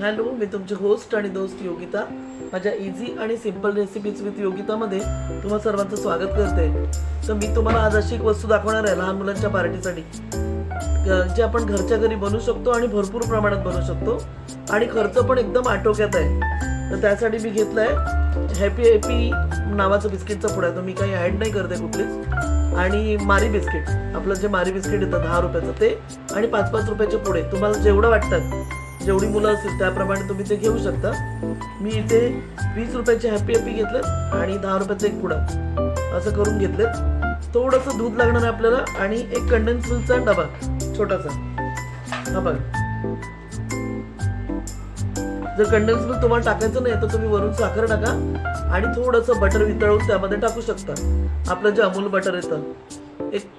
Hello मी तुमचे host आणि दोस्त योगिता. माझ्या इझी आणि सिंपल रेसिपीज विथ योगितामध्ये तुम्हा सर्वांचं स्वागत करते. तर मी तुम्हाला आज अशी एक वस्तू दाखवणार आहे लहान मुलांच्या पार्टीसाठी. जे आपण घरच्या घरी बनवू शकतो आणि भरपूर प्रमाणात बनवू शकतो. आणि खर्च पण एकदम आटोक्यात आहे. तर त्यासाठी मी घेतलं आहे हॅपी हॅपी नावाचं बिस्किटचा पुडा आहे. तो मी काही ॲड नाही करते कुठलीच. आणि मारी बिस्किट. आपलं जे मारी बिस्किट येतं दहा रुपयाचं ते आणि पाच पाच रुपयाचे पुढे तुम्हाला जेवढं वाटतात जेवढी मुलं असतील त्याप्रमाणे तुम्ही ते घेऊ शकता. मी इथे वीस रुपयाचे हॅपी हॅपी घेतलेत आणि दहा रुपयाचं एक पुडा. असं करून घेतलेत. थोडंसं दूध लागणार आहे आपल्याला आणि एक कंडेन्स मिल्कचा डबा छोटासा. हा बघा. जर कंडेन्स मिल्क तुम्हाला टाकायचं नाही तर तुम्ही वरून साखर टाका आणि थोडंसं बटर वितळून त्यामध्ये टाकू शकता. आपलं जे अमूल बटर येतं एक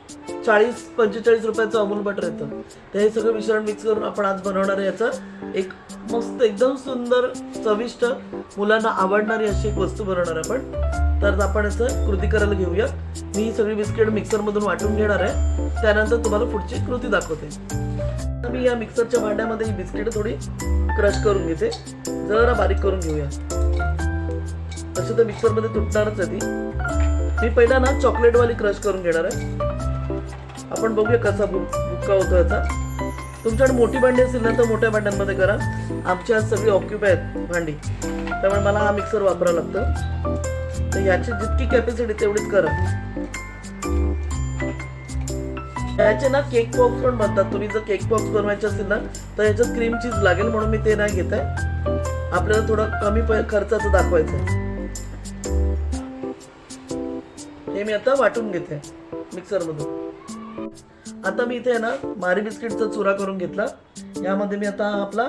चाळीस पंचेचाळीस रुपयाचं अमूल बटर येतं. तर हे सगळं मिश्रण मिक्स करून आपण आज बनवणार आहे याचं एक मस्त एकदम सुंदर चविष्ट मुलांना आवडणारी अशी एक वस्तू बनवणार आहे आपण. तर आपण याचं कृती करायला घेऊया. मी ही सगळी बिस्किट मिक्सरमधून वाटून घेणार आहे. त्यानंतर तुम्हाला पुढची कृती दाखवते. मी या मिक्सरच्या भांड्यामध्ये ही बिस्किट थोडी क्रश करून घेते. जरा बारीक करून घेऊया. तसं तर मिक्सरमध्ये तुटणारच आहे ती. मी पहिला ना चॉकलेटवाली क्रश करून घेणार आहे. आपण बघूया कसा बु बुक्का होतो याचा. तुमच्याकडे मोठी भांडी असेल ना तर मोठ्या भांड्यांमध्ये करा. आमची आज सगळी ऑक्युपाय आहेत भांडी. त्यामुळे मला हा मिक्सर वापरावा लागतं. तर याची जितकी कॅपॅसिटी तेवढीच करा. याचे ना केक पॉप्स पण बनतात. तुम्ही जर केक पॉप्स बनवायचे असेल ना तर याच्यात क्रीम चीज लागेल म्हणून मी ते नाही घेत आहे आपल्याला थोडं कमी खर्चाचं दाखवायचं आहे हे मी आता वाटून घेते मिक्सरमधून आता मी इथे आहे ना मारी बिस्किटचा चुरा करून घेतला. यामध्ये मी आता आपला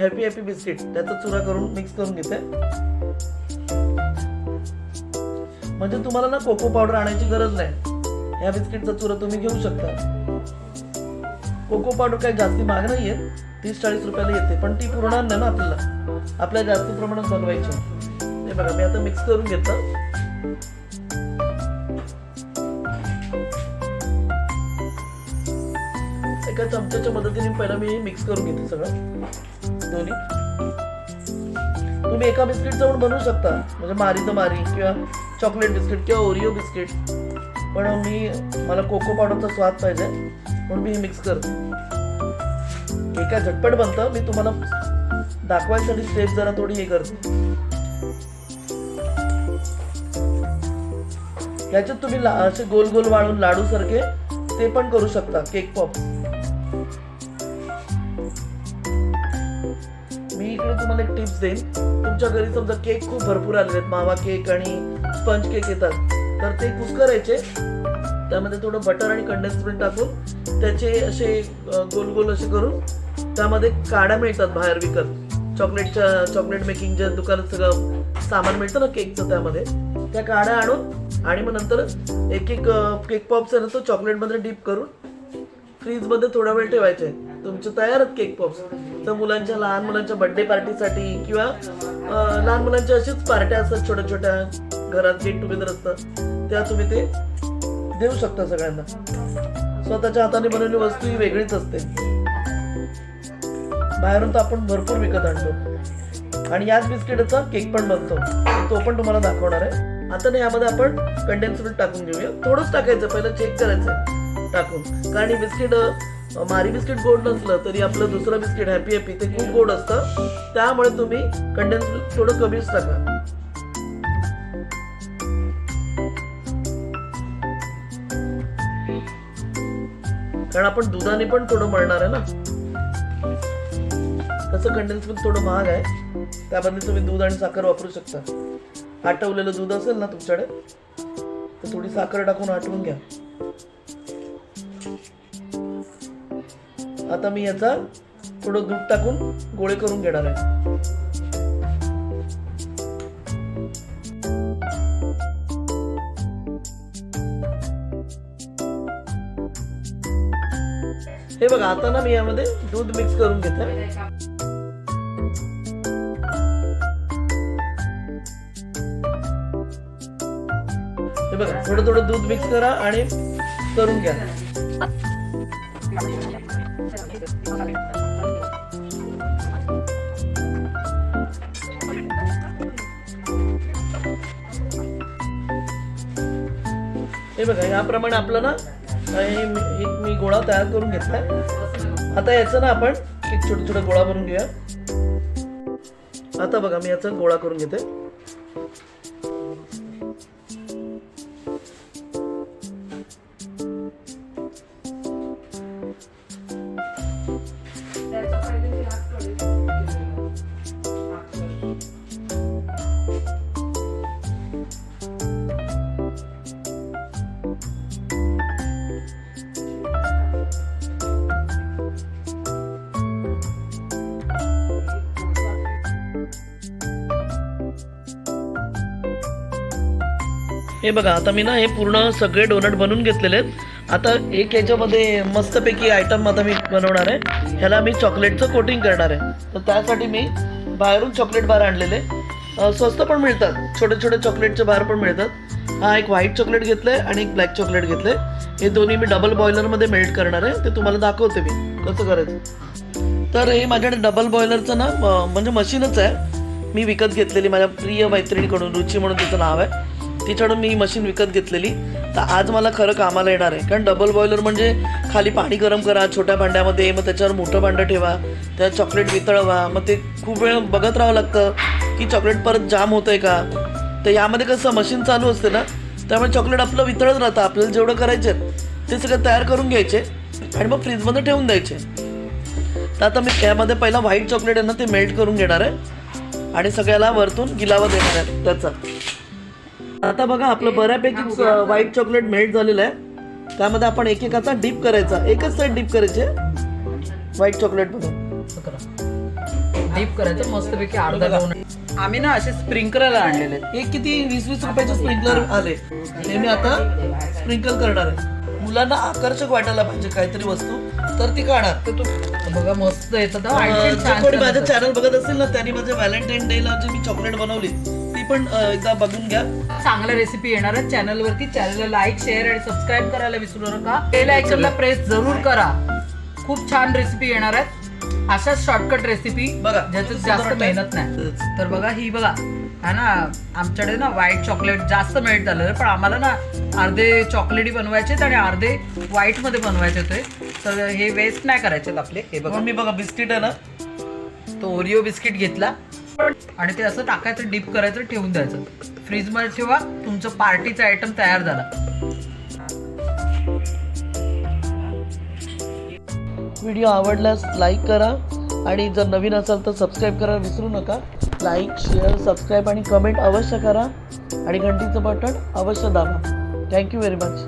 हॅपी हॅपी बिस्किट त्याचा चुरा करून मिक्स करून घेते. म्हणजे तुम्हाला ना कोको पावडर आणायची गरज नाही. ह्या बिस्किटचा चुरा तुम्ही घेऊ शकता. कोको पावडर काही जास्ती महाग नाहीये तीस चाळीस रुपयाला येते पण ती पुरणार नाही ना आपल्याला. आपल्याला जास्ती प्रमाणात बनवायची. हे बघा मी आता मिक्स करून घेतलं. एका चमच्याच्या मदतीने पहिला मी मिक्स करून घेते सगळं. दोन्ही. तुम्ही एका बिस्किटचं पण बनवू शकता. म्हणजे मारी तर मारी किंवा चॉकलेट बिस्किट किंवा ओरिओ बिस्किट पण मी मला कोको पावडरचा स्वाद पाहिजे म्हणून मी हे मिक्स करते. हे काय झटपट बनतं मी तुम्हाला दाखवायसाठी स्टेप जरा थोडी हे करते. याच्यात तुम्ही ला- असे गोल गोल वाळून लाडू सारखे ते पण करू शकता केक पॉप देईन तुमच्या घरी समजा केक खूप भरपूर आलेले आहेत. मावा केक आणि स्पंज केक येतात. तर ते कुस्करायचे त्यामध्ये थोडं बटर आणि कंडेन्स मिल्क टाकून त्याचे असे गोल गोल असे करून त्यामध्ये काड्या मिळतात बाहेर विकत. चॉकलेटच्या चॉकलेट मेकिंगच्या दुकानात सगळं सामान मिळतं ना केकचं त्यामध्ये त्या काड्या आणून आणि मग नंतर एक एक केक पॉप्स आहे ना तो चॉकलेटमध्ये डीप करून फ्रीजमध्ये थोडा वेळ ठेवायचे. तुमचे तयार आहेत केक पॉप्स. तर मुलांच्या लहान मुलांच्या बर्थडे पार्टीसाठी किंवा लहान मुलांच्या अशीच पार्ट्या असतात छोट्या छोट्या घरात गेट टुगेदर असतात. त्या तुम्ही ते देऊ शकता सगळ्यांना. स्वतःच्या हाताने बनवलेली वस्तू ही वेगळीच असते. बाहेरून तर आपण भरपूर विकत आणतो. आणि याच बिस्किटचा केक पण बनतो. तो पण तुम्हाला दाखवणार आहे. आता ना यामध्ये आपण कंडेन्स मिल्क टाकून घेऊया. थोडंच टाकायचं. पहिलं चेक करायचं टाकून. कारण बिस्किट मारी बिस्किट गोड नसलं तरी आपलं दुसरं बिस्किट हॅपी हॅपी ते खूप गोड असतं. त्यामुळे तुम्ही कंडेन्स मिल्क थोडं कमीच टाका कारण आपण दुधाने पण थोडं मळणार आहे ना? तसं कंडेन्स मिल्क थोडं महाग आहे. त्यामध्ये तुम्ही दूध आणि साखर वापरू शकता. आटवलेलं दूध असेल ना तुमच्याकडे तर थोडी साखर टाकून आटवून घ्या. आता मी याचा थोडं दूध टाकून गोळे करून घेणार आहे. हे बघा आता ना मी यामध्ये दूध मिक्स करून घेते हे बघा थोडं थोडं दूध मिक्स करा आणि करून घ्या. हे बघा याप्रमाणे आपलं ना हे मी- एक मी गोळा तयार करून घेतलाय. आता याचं ना आपण एक छोटे छोटे गोळा करून घेऊया. आता बघा मी याचा गोळा करून घेते हे बघा आता मी ना हे पूर्ण सगळे डोनट बनवून घेतलेले आहेत. आता एक याच्यामध्ये मस्तपैकी आयटम आता मी बनवणार आहे. ह्याला मी चॉकलेटचं कोटिंग करणार आहे. तर त्यासाठी मी बाहेरून चॉकलेट बार आणलेले. स्वस्त पण मिळतात. छोटे छोटे चॉकलेटचे बार पण मिळतात. हा एक व्हाईट चॉकलेट घेतलंय आणि एक ब्लॅक चॉकलेट घेतलंय. हे दोन्ही मी डबल बॉयलरमध्ये मेल्ट करणार आहे. ते तुम्हाला दाखवते मी कसं करायचं. तर हे माझ्याकडे डबल बॉयलरचं ना म्हणजे मशीनच आहे. मी विकत घेतलेली माझ्या प्रिय मैत्रिणीकडून रुची म्हणून तिचं नाव आहे. तिच्याकडून मी मशीन विकत घेतलेली. तर आज मला खरं कामाला येणार आहे. कारण डबल बॉयलर म्हणजे खाली पाणी गरम करा छोट्या भांड्यामध्ये मग त्याच्यावर मोठं भांडं ठेवा त्यात चॉकलेट वितळवा मग ते खूप वेळ बघत राहावं लागतं की चॉकलेट परत जाम होतं आहे का? तर यामध्ये कसं मशीन चालू असते ना त्यामुळे चॉकलेट आपलं वितळत राहतं. आपल्याला जेवढं करायचे ते सगळं तयार करून घ्यायचे आणि मग फ्रीजमध्ये ठेवून द्यायचे. तर आता मी त्यामध्ये पहिला व्हाईट चॉकलेट आहे ना ते मेल्ट करून घेणार आहे. आणि सगळ्याला वरतून गिलावा देणार आहे त्याचा. आता बघा आपलं बऱ्यापैकी व्हाईट चॉकलेट मेल्ट झालेलं आहे. त्यामध्ये आपण एक एकाचा डीप करायचा. एकच साईड डीप करायचे व्हाईट चॉकलेटमध्ये डीप करायचं मस्तपैकी अर्धा लावून आम्ही ना असे स्प्रिंकलर आणलेले. एक किती? वीस वीस रुपयाचे स्प्रिंकलर आले. ते मी आता स्प्रिंकल करणार आहे. मुलांना आकर्षक वाटायला पाहिजे काहीतरी वस्तू. तर ती काढणार तर तू बघा मस्त येतात हा. माझं. चॅनल बघत असेल ना त्यांनी माझ्या व्हॅलेंटाईन डे ला जी मी चॉकलेट बनवली पण एकदा बघून घ्या. चांगल्या रेसिपी येणार चॅनल वरती. चॅनलला लाईक शेअर आणि सबस्क्राईब करायला विसरू नका. बेल आयकॉनला प्रेस जरूर करा. खूप छान रेसिपी येणार आहेत. अशाच शॉर्टकट रेसिपी बघा. ज्याच्यात जास्त मेहनत नाही. तर बघा ही बघा. हा ना आमच्याकडे ना व्हाईट चॉकलेट जास्त मेल्ट झालेलं पण आम्हाला ना अर्धे चॉकलेटी बनवायचे आहेत आणि अर्धे व्हाईटमध्ये बनवायचे होते. तर हे वेस्ट नाही करायचे आपले. हे बघा. मी बघा बिस्किट आहे ना. तो ओरिओ बिस्किट घेतला. आणि ते असं टाकायचं डीप करायचं ठेवून द्यायचं. फ्रीजमध्ये ठेवा तुमचं पार्टीचा आयटम तयार झाला. व्हिडिओ आवडल्यास लाईक करा आणि जर नवीन असाल तर सबस्क्राईब करायला विसरू नका. लाईक शेअर सबस्क्राईब आणि कमेंट अवश्य करा. आणि घंटीचं बटन अवश्य दाबा. Thank you very much